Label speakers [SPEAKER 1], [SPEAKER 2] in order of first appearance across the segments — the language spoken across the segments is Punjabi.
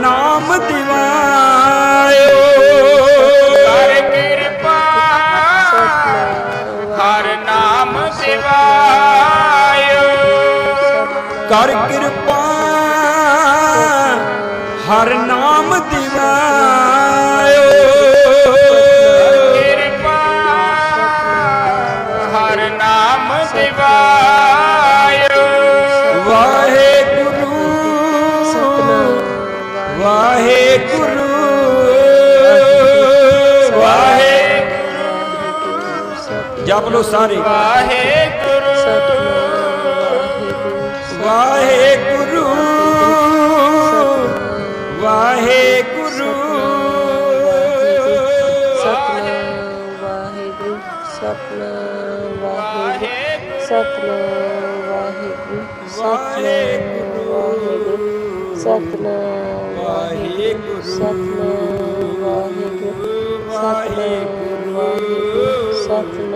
[SPEAKER 1] ਨਾਮ ਦਿਵਾਇਓ। ਕਰ ਕਿਰਪਾ ਹਰ ਨਾਮ ਦਿਵਾਇਓ।
[SPEAKER 2] ਕਰ ਕਿਰਪਾ ਹਰ ਨਾਮ ਦਿਵਾਇਓ।
[SPEAKER 1] ਕਿਰਪਾ ਹਰ ਨਾਮ ਦਿਵਾਇਓ। ਜਪ ਲੋ ਸਾਰੇ।
[SPEAKER 2] ਵਾਹਿਗੁਰੂ।
[SPEAKER 1] ਵਾਹਿਗੁਰੂ। ਵਾਹਿਗੁਰੂ
[SPEAKER 3] ਸਤਨਾਮ ਵਾਹਿਗੁਰੂ। ਸਤਨਾਮ ਵਾਹਿਗੁਰੂ। ਸਤਨਾਮ ਵਾਹਿਗੁਰੂ। ਸਤਨਾਮ ਵਾਹਿਗੁਰੂ। ਸਤਨਾਮ ਵਾਹਿਗੁਰੂ। ਸਤਨਾਮ ਵਾਹਿਗੁਰੂ। ਸਤਨਾਮ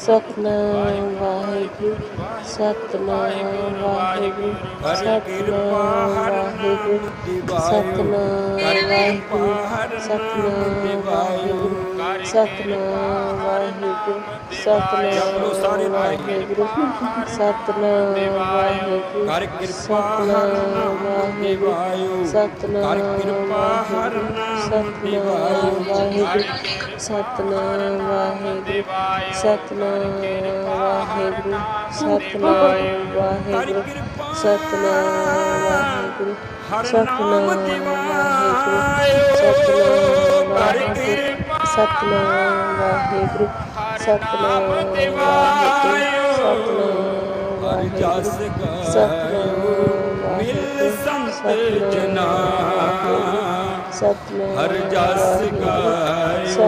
[SPEAKER 3] ਸਤਨਾਮ ਵਾਹਿਗੁਰੂ ਸਤਨਾਮ ਵਾਹਿਗੁਰੂ ਹਰ ਕਿਰਪਾ ਹਰ ਨਾਮ ਸਤਨਾਮ ਵਾਹਿਗੁਰੂ ਸਤਨਾਮ ਵਾਹਿਗੁਰੂ ਸਤਨਾਮ ਵਾਹਿਗੁਰੂ ਸਤਨਾਮ ਵਾਹਿਗੁਰੂ ਸਤਨਾਮ ਵਾਹਿਗੁਰੂ
[SPEAKER 1] ਹਰ ਕਿਰਪਾ ਹਰ ਨਾਮ ਸਤਨਾਮ ਵਾਹਿਗੁਰੂ ਕਿਰਪਾ ਹਰ ਨਾਮ ਦਿਵਾਇਓ
[SPEAKER 3] ਸਤਨਾਮ ਵਾਹਿਗੁਰੂ ਸਤਨਾਮ ਵਾਹਿਗੁਰੂ ਸਤਨਾਮ ਵਾਹਿਗੁਰੂ ਸਤਨਾਮ ਵਾਹਿਗੁਰੂ
[SPEAKER 1] ਹਰ
[SPEAKER 3] ਸਤਨਾਮ ਵਾਹਿਗੁਰੂ ਸਤਨਾਮ ਵਾਹਿਗੁਰੂ ਸਤਨਾਮ ਵਾਹਿਗੁਰੂ ਸਤਨਾਮ ਵਾਹਿਗੁਰੂ
[SPEAKER 1] ਜਸ
[SPEAKER 3] ਸਤਨਾਮ
[SPEAKER 1] ਮਿਲ ਸੰਤ ਜਨਾ
[SPEAKER 3] ਸਤਨਾਮ
[SPEAKER 1] ਹਰ ਜਸ ਗਾਇਓ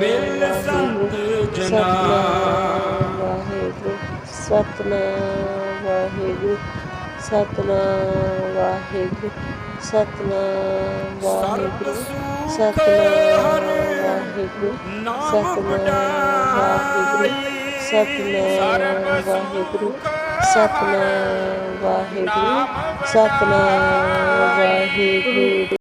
[SPEAKER 1] ਮਿਲ ਸੰਤ ਜਨਾ।
[SPEAKER 3] ਵਾਹਿਗੁਰੂ ਸਤਨਾਮ ਵਾਹਿਗੁਰੂ ਸਤਨਾਮ ਵਾਹਿਗੁਰੂ ਸਤਨਾਮ ਵਾਹਿਗੁਰੂ ਸਤਨਾਮ ਵਾਹਿਗੁਰੂ
[SPEAKER 1] ਨਾਮ
[SPEAKER 3] ਸਤਨਾਮ ਵਾਹਿਗੁਰੂ ਸਤਨਾਮ ਵਾਹਿਗੁਰੂ ਸਤਨਾਮ ਵਾਹਿਗੁਰੂ ਸਤਨਾਮ ਵਾਹਿਗੁਰੂ।